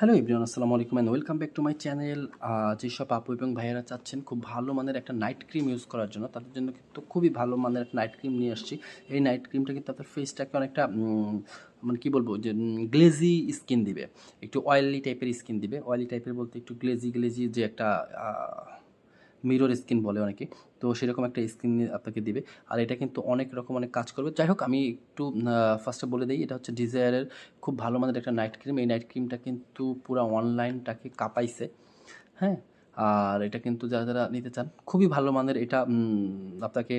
Hello ইব্রিয়ান আসসালামু আলাইকুম and welcome back to my channel যেসব আপু এবং ভাইয়েরা চাচ্ছেন খুব ভালো মানের একটা নাইট ক্রিম ইউজ করার জন্য, তাদের জন্য কিন্তু খুবই ভালো মানের একটা নাইট ক্রিম নিয়ে আসছি। এই নাইট ক্রিমটা কিন্তু তাদের ফেসটাকে অনেকটা মানে কী বলব, যে গ্লেজি স্কিন দিবে। একটু অয়েলি টাইপের স্কিন দিবে। অয়েলি টাইপের বলতে একটু গ্লেজি গ্লেজি যে একটা মিরর স্ক্রিন বলে অনেকে। তো সেরকম একটা স্ক্রিন আপনাকে দিবে। আর এটা কিন্তু অনেক রকম অনেক কাজ করবে। যাই হোক, আমি একটু ফার্স্টে বলে দিই, এটা হচ্ছে ডিজায়ারের খুব ভালো মানের একটা নাইট ক্রিম এই নাইট ক্রিমটা কিন্তু পুরো অনলাইনটাকে কাঁপাইছে। হ্যাঁ? আর এটা কিন্তু যারা যারা নিতে চান, খুবই ভালো মানের এটা আপনাকে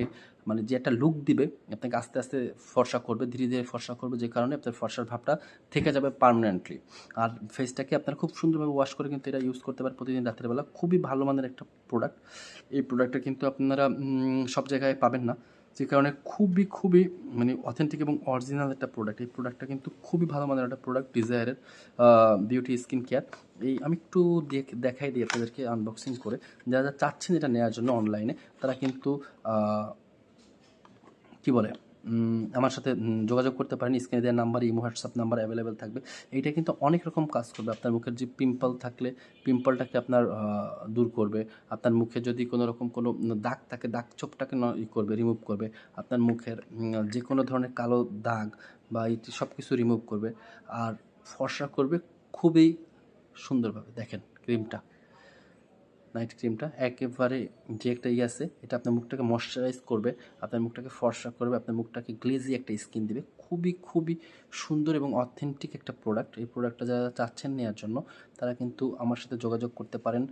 মানে যে একটা লুক দিবে, আপনাকে আস্তে আস্তে ফর্সা করবে, ধীরে ধীরে ফর্সা করবে যে কারণে আপনার ফর্সার ভাবটা থেকে যাবে পারমানেন্টলি আর ফেসটাকে আপনার খুব সুন্দরভাবে ওয়াশ করে কিন্তু এটা ইউজ করতে পারেন প্রতিদিন রাত্রেবেলা বেলা। খুবই ভালো মানের একটা প্রোডাক্ট এই প্রোডাক্টটা কিন্তু আপনারা সব জায়গায় পাবেন না। যে কারণে খুবই খুবই মানে অথেন্টিক এবং অরিজিনাল একটা প্রোডাক্ট এই প্রোডাক্টটা কিন্তু খুবই ভালো মানের একটা প্রোডাক্ট ডিজায়ারের বিউটি স্কিন কেয়ার এই আমি একটু দেখ- দেখাই দিই আপনাদেরকে আনবক্সিং করে। যারা যারা চাচ্ছেন এটা নেওয়ার জন্য অনলাইনে তারা কিন্তু কী বলে? আমার সাথে যোগাযোগ করতে পারেন। স্ক্রিনে দেওয়ার number, Imo, WhatsApp number available থাকবে। এইটা কিন্তু অনেক রকম কাজ করবে। আপনার মুখের যে পিম্পল থাকলে পিম্পলটাকে আপনার দূর করবে। আপনার মুখে যদি কোনো রকম কোনো দাগ থাকে, দাগ চোপটাকে ন- ই করবে রিমুভ করবে। আপনার মুখের যে কোনো ধরনের কালো দাগ বা ইটি সব কিছু রিমুভ করবে। আর ফর্সা করবে খুবই সুন্দরভাবে। দেখেন ক্রিমটা নাইট ক্রিমটা একেবারে যে একটা ইয়ে আছে, এটা আপনার মুখটাকে ময়শ্চারাইজ করবে, আপনার মুখটাকে ফর্সা করবে, আপনার মুখটাকে গ্লেজি একটা স্কিন দেবে। খুবই খুবই সুন্দর এবং অথেন্টিক একটা প্রোডাক্ট এই প্রোডাক্টটা যারা চাচ্ছেন নেওয়ার জন্য, তারা কিন্তু আমার সাথে যোগাযোগ করতে পারেন।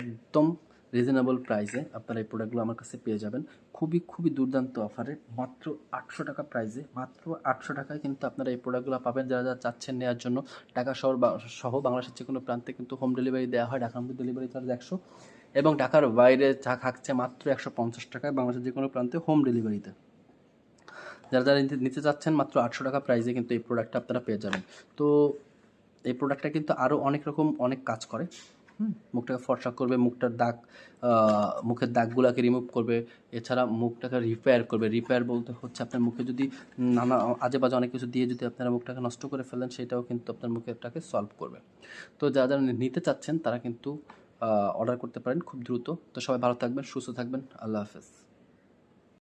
একদম রিজনেবল প্রাইসে আপনারা এই প্রোডাক্টগুলো আমার কাছে পেয়ে যাবেন। খুবই খুবই দুর্দান্ত অফারে মাত্র আটশো টাকা প্রাইসে মাত্র আটশো টাকায় কিন্তু আপনারা এই প্রোডাক্টগুলো পাবেন। যারা যারা চাচ্ছেন নেওয়ার জন্য টাকা শহর বা, সহ বাংলাদেশের যে কোনো প্রান্তে কিন্তু হোম ডেলিভারি দেওয়া হয়। ঢাকার মধ্যে ডেলিভারি চার্জ একশো। এবং ঢাকার বাইরে চা খাচ্ছে মাত্র একশো পঞ্চাশ টাকায় বাংলাদেশের যে কোনো প্রান্তে হোম ডেলিভারিতে যারা যারা নিতে চাচ্ছেন, মাত্র আটশো টাকা প্রাইসে কিন্তু এই প্রোডাক্টটা আপনারা পেয়ে যাবেন। তো এই প্রোডাক্টটা কিন্তু আরও অনেক রকম, অনেক কাজ করে। মুখটাকে ফর্সা করবে, মুখটার দাগ মুখের দাগগুলোকে রিমুভ করবে। এছাড়া মুখটাকে রিপেয়ার করবে। রিপেয়ার বলতে হচ্ছে আপনার মুখে যদি নানা আজেবাজে অনেক কিছু দিয়ে যদি আপনারা মুখটাকে নষ্ট করে ফেলেন, সেটাও কিন্তু আপনার মুখেরটাকে সলভ করবে। তো যারা যারা নিতে চাচ্ছেন, তারা কিন্তু অর্ডার করতে পারেন খুব দ্রুত। তো সবাই ভালো থাকবেন, সুস্থ থাকবেন। আল্লাহ হাফেজ।